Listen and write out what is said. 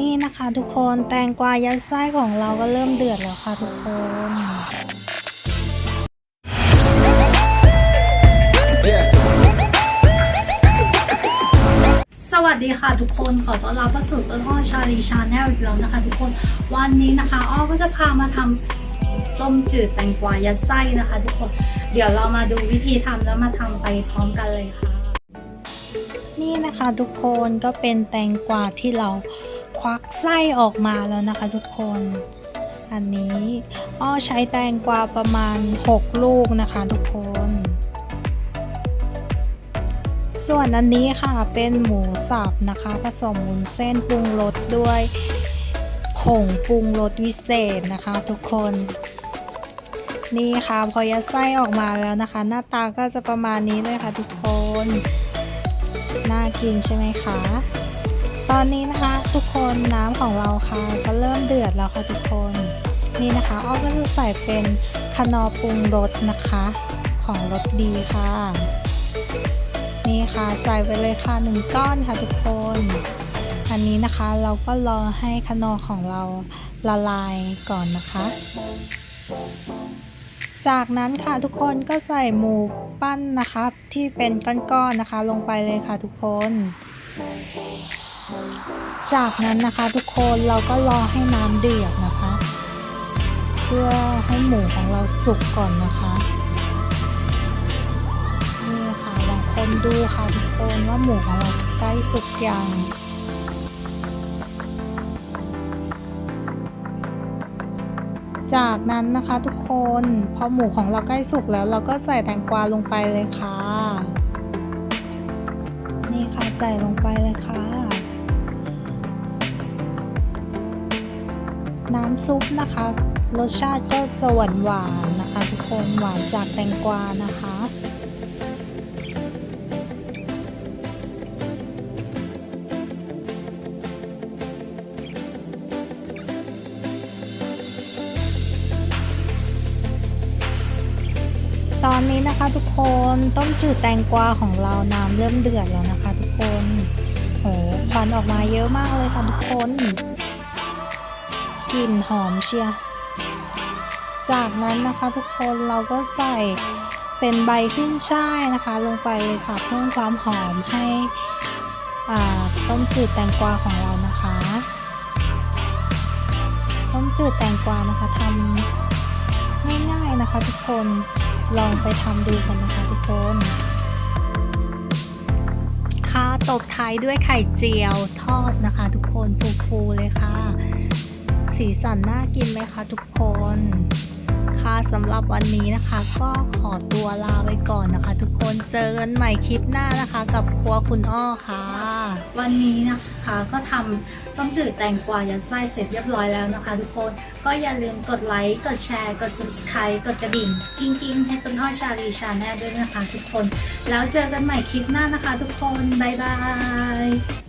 นี่นะคะทุกคนแตงกวายัดไส้ของเราก็เริ่มเดือดแล้วค่ะทุกคนสวัสดีค่ะทุกคนขอต้อนรับเข้าสู่ต้นอ้อชาลีชาแนลอีกแล้วนะคะ ทุกคนวันนี้นะคะอ้อก็จะพามาทำต้มจืดแตงกวายัดไส้นะคะ ทุกคนเดี๋ยวเรามาดูวิธีทำแล้วมาทำไปพร้อมกันเลยค่ะ นี่นะคะทุกคนก็เป็นแตงกวาที่เรา ควักไส้ออกมาแล้วนะคะทุกคน อันนี้อ้อใช้แตงกวาประมาณ 6 ลูกนะคะทุกคน ส่วนอันนี้ค่ะเป็นหมูสับนะคะ ผสมวุ้นเส้นปรุงรสด้วยผงปรุงรสวิเศษนะคะทุกคนนี่ค่ะพอยัดไส้ออกมาแล้วนะคะ หน้าตาก็จะประมาณนี้เลยค่ะทุกคน น่ากินใช่ไหมคะ อนนี้นะคะ ทุกคนน้ำของเราค่ะ ก็เริ่มเดือดแล้วค่ะทุกคนนี่นะคะอ้อก็จะใส่เป็นคนอปรุงรสนะคะ ของรสดีค่ะ นี่ค่ะใส่ไปเลยค่ะหนึ่งก้อนค่ะทุกคน อันนี้นะคะเราก็รอให้คนอของเราละลายก่อนนะคะ จากนั้นค่ะทุกคนก็ใส่หมูปั้นนะคะที่เป็นก้อนๆนะคะ ลงไปเลยค่ะทุกคน จากนั้นนะคะทุกคนเราก็รอให้น้ำเดือดนะคะ เพื่อให้หมูของเราสุกก่อนนะคะนี่ค่ะลองคนดูค่ะทุกคนว่าหมูของเราใกล้สุกยังจากนั้นนะคะทุกคนพอหมูของเราใกล้สุกแล้วเราก็ใส่แตงกวาลงไปเลยค่ะ นี่ค่ะใส่ลงไปเลยค่ะ น้ำซุปนะคะ รสชาติก็จะหวานหวานนะคะ ทุกคนหวานจากแตงกวานะคะ ตอนนี้นะคะทุกคนต้มจืดแตงกวาของเราน้ำเริ่มเดือดแล้วนะคะ ทุกคนโหควันออกมาเยอะมากเลยค่ะทุกคน กลิ่นหอมเชีย จากนั้นนะคะทุกคนเราก็ใส่เป็นใบขึ้นช่ายนะคะ ลงไปเลยค่ะเพิ่มความหอมให้อ่าต้มจืดแตงกวาของเรานะคะ ต้มจืดแตงกวานะคะทำง่ายๆนะคะ ทุกคนลองไปทำดูกันนะคะ ทุกคนค่ะตบท้ายด้วยไข่เจียวทอดนะคะ ทุกคนฟูๆเลยค่ะ สีสันน่ากินไหมคะทุกคน ค่ะสำหรับวันนี้นะคะ ก็ขอตัวลาไปก่อนนะคะ ทุกคนเจอกันใหม่คลิปหน้านะคะ กับครัวคุณอ้อค่ะ วันนี้นะคะก็ทำต้มจืดแตงกวายัดไส้เสร็จเรียบร้อยแล้วนะคะ ทุกคนก็อย่าลืมกดไลค์กดแชร์กด subscribe กดกระดิ่งกิ้งกิ้งให้ต้นอ้อชาลีชาแนลด้วยนะคะ ทุกคน แล้วเจอกันใหม่คลิปหน้านะคะ ทุกคนบ๊ายบาย